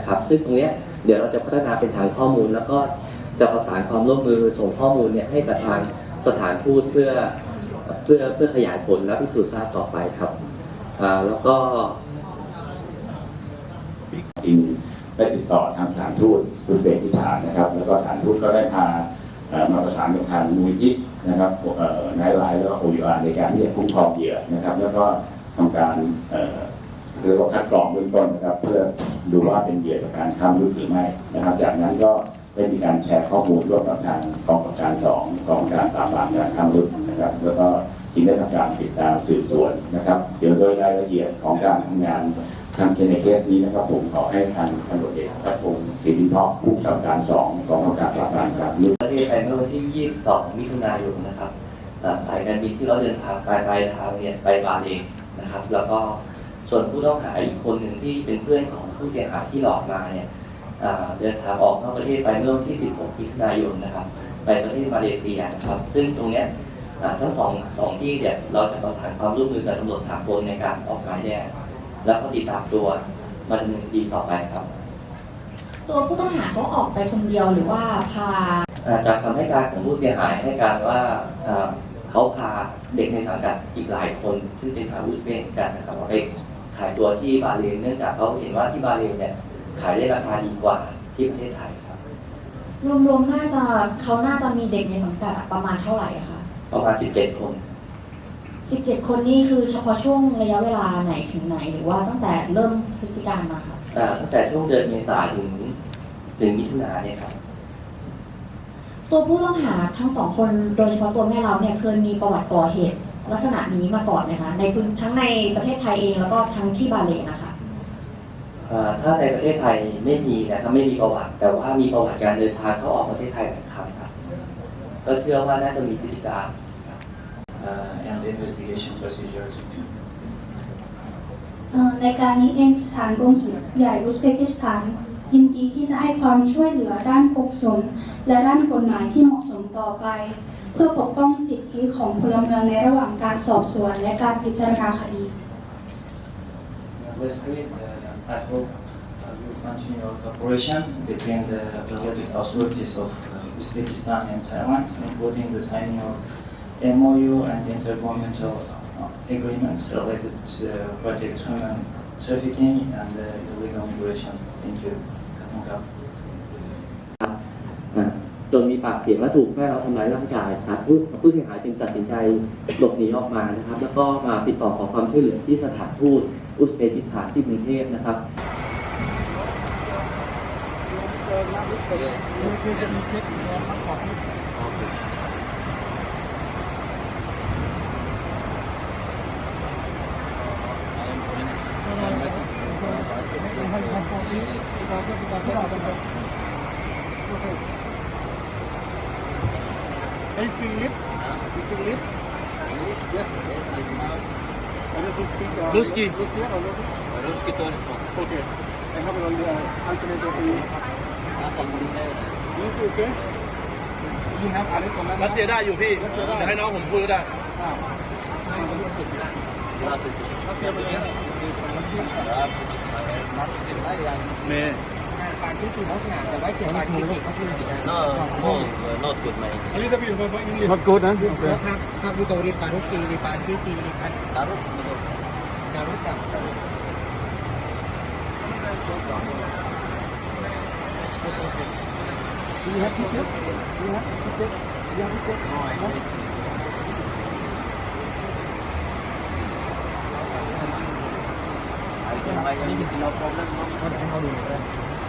นะครับ ซึ่งตรงนี้เดี๋ยวเราจะพัฒนาเป็นฐานข้อมูล แล้วก็จะประสานความร่วมมือส่งข้อมูลเนี่ยให้กับทางสถานทูตเพื่อเพื่อเพื่อขยายผลและพิสูจน์ทราบต่อไปครับอ่าแล้วก็อินได้ติดต่อทางสถานทูตอุซเบกิสถานนะครับ แล้วก็สถานทูตก็ได้พามาประสานกับทางมูลจิตนะครับนายไลน์แล้วก็โอยูอาร์ในการที่จะคุ้มครองเหยื่อนะครับ แล้วก็ทำการ เอ่อว่าคัดกรองเบื้องต้นนะครับ เพื่อดูว่าเป็นเหยื่อจากการค้ามนุษย์หรือไม่นะครับ จากนั้นก็ได้มีการแชร์ข้อมูลร่วมกับทางกองกับการสองกองการปราบปรามการค้ามนุษย์นะครับ แล้วก็จึงได้ทำการติดตามสืบสวนนะครับ เดี๋ยวโดยรายละเอียดของการทำงานทางในเคสนี้นะครับผมขอให้ทางตำรวจเอกพัฒพงศ์ศิรินทอกผู้กำกับการสองกองกำกับการปราบปรามการลุกประเทศไทยเมื่อวันที่ 22 มิถุนายนนะครับสายการบินที่เราเดินทางไปปลายทางเนี่ยไปบาเรนนะครับ แล้วก็ ส่วนผู้ต้องหาอีกคนหนึ่งที่เป็นเพื่อนของผู้เสียหายที่หลอกมาเนี่ยอ่าเดินทางออกนอกประเทศไปเมื่อวันที่ 16 มิถุนายนนะครับ ไปประเทศมาเลเซียนะครับ ซึ่งตรงเนี้ยอ่าทั้งสองสองที่เนี่ยเราจะประสานความร่วมมือกับตำรวจสากลในการออกหมายแดงแล้วก็ติดตามตัวมาดำเนินคดีต่อไปครับ ตัวผู้ต้องหาเขาออกไปคนเดียวหรือว่าพาอ่าจากคำให้การของผู้เสียหายให้การว่าอ่าเขาพาเด็กในสังกัดอีกหลายคน ซึ่งเป็นชาวอุซเบกกันนะครับเอาไป ขายตัวที่บาห์เรนเนื่องจากเขาเห็นว่าที่บาห์เรนเนี่ยขายได้ราคาดีกว่าที่ประเทศไทยครับ รวมๆน่าจะเขาน่าจะมีเด็กในสังกัดอะประมาณเท่าไหร่อะคะประมาณ 17 คน 17 คนนี่คือเฉพาะช่วงระยะเวลาไหนถึงไหน หรือว่าตั้งแต่เริ่มพฤติการมาค่ะอ่าตั้งแต่ช่วงเดือนเมษาถึงถึงมิถุนาเนี่ยครับ ตัวผู้ต้องหาทั้งสองคนโดยเฉพาะตัวแม่เราเนี่ยเคยมีประวัติก่อเหตุ ลักษณะนี้มาก่อนไหมคะในพื้นทั้งในประเทศไทยเองแล้วก็ทั้งที่บาห์เลนนะคะอ่าถ้าในประเทศไทยไม่มีนะครับไม่มีประวัติ แต่ว่ามีประวัติการเดินทางเข้าออกประเทศไทยหลายครั้งครับ ก็เชื่อว่าน่าจะมีพฤติการ uh, and investigation procedures. เอ่อในการนี้เองสถานกงสุลใหญ่อุซเบกิสถาน ยินดีที่จะให้ความช่วยเหลือด้านกงสุลและด้านกฎหมายที่เหมาะสมต่อไป เพื่อปกป้องสิทธิของพลเมืองในระหว่างการสอบสวนและการพิจารณาคดี Lastly, uh, I hope uh, we will continue our cooperation between the related authorities of uh, Uzbekistan and Thailand, including the signing of MOU and intergovernmental uh, agreements related to project human trafficking and uh, illegal migration. Thank you. ขอบคุณครับอ่า จนมีปากเสียงและถูกแม่เราทำร้ายร่างกายครับผู้ผู้เสียหายจึงตัดสินใจหลบหนีออกมานะครับ แล้วก็มาติดต่อขอความช่วยเหลือที่สถานทูตอุซเบกิสถานที่กรุงเทพนะครับ I speak lit. You speak lit? Yes. Ruski. Ruski or Ruski? Ruski тоже смотрит. Okay. I have it on the uh, translator for you. Yes, okay. You have arrest for รัสเซียได้อยู่พี่ รัสเซียได้ เดี๋ยวให้น้องผมพูดก็ได้ Ah. Здравствуйте. รัสเซียเป็นไง เมย์ การที่ทีมเขาชนะแต่ว่าเกี่ยวกับทีมเขาคือ No, small, uh, not good money. A little bit about English. Not good, huh? ครับครับดูตัวรีการุสกีรีการที่ทีการ Arroz, no. การุสกับ Do you have tickets? Do you have tickets? Do you have tickets? No, I don't. I can buy anything, no problem. No.